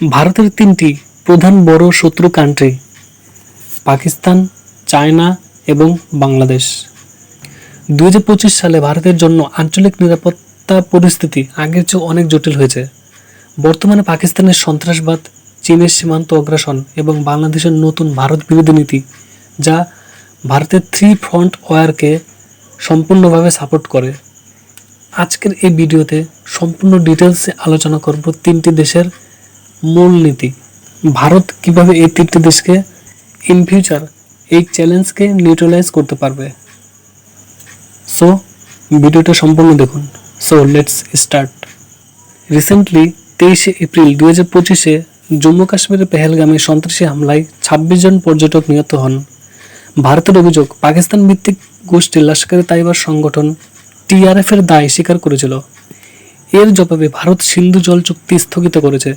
ভারতের তিনটি প্রধান বড় শত্রু কান্ট্রি পাকিস্তান, চায়না এবং বাংলাদেশ। দু হাজার পঁচিশ সালে ভারতের জন্য আঞ্চলিক নিরাপত্তা পরিস্থিতি আগের চেয়ে অনেক জটিল হয়েছে। বর্তমানে পাকিস্তানের সন্ত্রাসবাদ, চীনের সীমান্ত অগ্রাসন এবং বাংলাদেশের নতুন ভারত বিরোধী নীতি যা ভারতের থ্রি ফ্রন্ট ওয়ারকে সম্পূর্ণভাবে সাপোর্ট করে। আজকের এই ভিডিওতে সম্পূর্ণ ডিটেলসে আলোচনা করব তিনটি দেশের মূল নীতি ভারত কীভাবে এই তিনটি দেশকে ইন ফিউচার এই চ্যালেঞ্জকে নিউট্রালাইজ করতে পারবে? সো ভিডিওটা সম্পূর্ণ দেখুন। সো লেটস স্টার্ট রিসেন্টলি তেইশে এপ্রিল দু হাজার পঁচিশে জম্মু কাশ্মীরের পেহেলগামে সন্ত্রাসী হামলায় ছাব্বিশ জন পর্যটক নিহত হন। ভারতের অভিযোগ, পাকিস্তান ভিত্তিক গোষ্ঠী লস্কর তাইবার সংগঠন টিআরএফ এর দায় স্বীকার করেছিল। এর জবাবে ভারত সিন্ধু জল চুক্তি স্থগিত করেছে।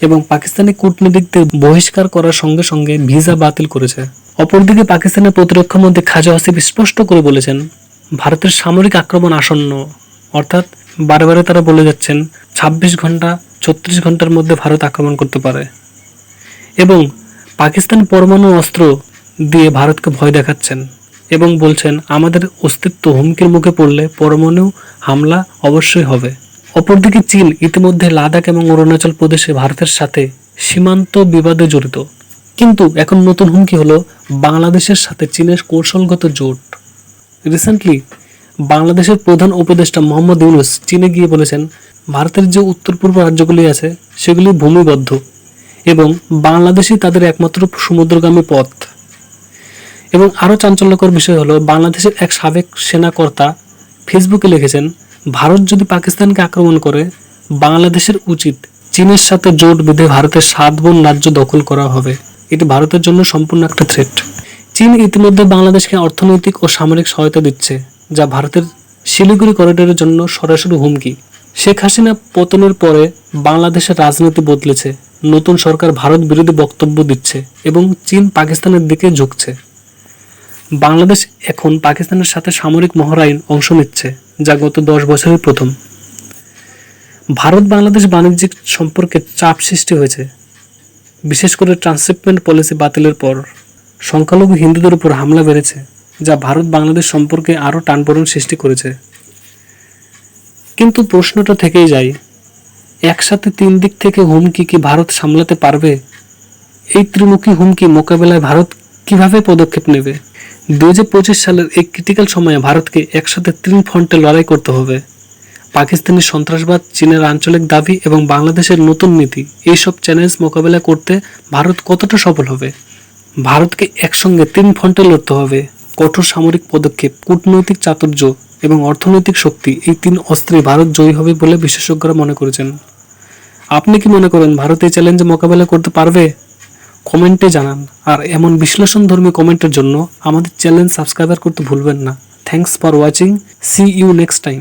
এবং পাকিস্তানি কূটনীতিকদের বহিষ্কার করার সঙ্গে সঙ্গে ভিসা বাতিল করেছে। অপরদিকে পাকিস্তানের প্রতিরক্ষা মন্ত্রী খাজা আসিফ স্পষ্ট করে বলেছেন, ভারতের সামরিক আক্রমণ আসন্ন। অর্থাৎ বারে তারা বলে যাচ্ছেন, ছাব্বিশ ঘণ্টা, ছত্রিশ ঘণ্টার মধ্যে ভারত আক্রমণ করতে পারে। এবং পাকিস্তান পরমাণু অস্ত্র দিয়ে ভারতকে ভয় দেখাচ্ছেন এবং বলছেন, আমাদের অস্তিত্ব হুমকির মুখে পড়লে পরমাণু হামলা অবশ্যই হবে। অপরদিকে চীন ইতিমধ্যে লাদাখ এবং অরুণাচল প্রদেশে ভারতের সাথে সীমান্ত বিবাদে জড়িত। কিন্তু এখন নতুন হুমকি হলো বাংলাদেশের সাথে চীনের কৌশলগত জোট। রিসেন্টলি বাংলাদেশের প্রধান উপদেষ্টা মোহাম্মদ ইউনুস চীনে গিয়ে বলেছেন, ভারতের যে উত্তর পূর্ব রাজ্যগুলি আছে, সেগুলি ভূমিবদ্ধ এবং বাংলাদেশই তাদের একমাত্র সমুদ্রগামী পথ। এবং আরও চাঞ্চল্যকর বিষয় হলো, বাংলাদেশের এক সাবেক সেনাকর্তা ফেসবুকে লিখেছেন ভারত যদি পাকিস্তানকে আক্রমণ করে, বাংলাদেশের উচিত চীনের সাথে জোট বেঁধে ভারতের সাত বোন রাজ্য দখল করা হবে। এটি ভারতের জন্য সম্পূর্ণ একটা থ্রেট চীন ইতিমধ্যে বাংলাদেশকে অর্থনৈতিক ও সামরিক সহায়তা দিচ্ছে, যা ভারতের শিলিগুড়ি করিডোরের জন্য সরাসরি হুমকি। শেখ হাসিনা পতনের পরে বাংলাদেশের রাজনীতি বদলেছে, নতুন সরকার ভারত বিরোধী বক্তব্য দিচ্ছে এবং চীন পাকিস্তানের দিকে ঝুঁকছে। বাংলাদেশ এখন পাকিস্তানের সাথে সামরিক মহড়াইন অংশ নিচ্ছে, যা গত দশ বছরের প্রথম। ভারত বাংলাদেশ বাণিজ্যিক সম্পর্কে চাপ সৃষ্টি হয়েছে। বিশেষ করে ট্রান্সশিপমেন্ট পলিসি বাতিলের পর সংখ্যালঘু হিন্দুদের উপর হামলা বেড়েছে, যা ভারত বাংলাদেশ সম্পর্কে আরও টানপোড়েন সৃষ্টি করেছে। কিন্তু প্রশ্নটা থেকেই যায়, একসাথে তিন দিক থেকে হুমকি কি ভারত সামলাতে পারবে? এই ত্রিমুখী হুমকি মোকাবেলায় ভারত কীভাবে পদক্ষেপ নেবে? দু হাজার পঁচিশ সালের এই ক্রিটিক্যাল সময়ে ভারতকে একসাথে তিন ফ্রন্টে লড়াই করতে হবে। পাকিস্তানি সন্ত্রাসবাদ, চীনের আঞ্চলিক দাবি এবং বাংলাদেশের নতুন নীতি, এইসব চ্যালেঞ্জ মোকাবেলা করতে ভারত কতটা সফল হবে? ভারতকে একসঙ্গে তিন ফ্রন্টে লড়তে হবে। কঠোর সামরিক পদক্ষেপ, কূটনৈতিক চাতুর্য এবং অর্থনৈতিক শক্তি, এই তিন অস্ত্রে ভারত জয়ী হবে বলে বিশেষজ্ঞরা মনে করেছেন। আপনি কি মনে করেন ভারত এই চ্যালেঞ্জে মোকাবেলা করতে পারবে? কমেন্টে জানান। আর এমন বিশ্লেষণধর্মী কমেন্টের জন্য আমাদের চ্যানেল সাবস্ক্রাইবার করতে ভুলবেন না। Thanks for watching see you next time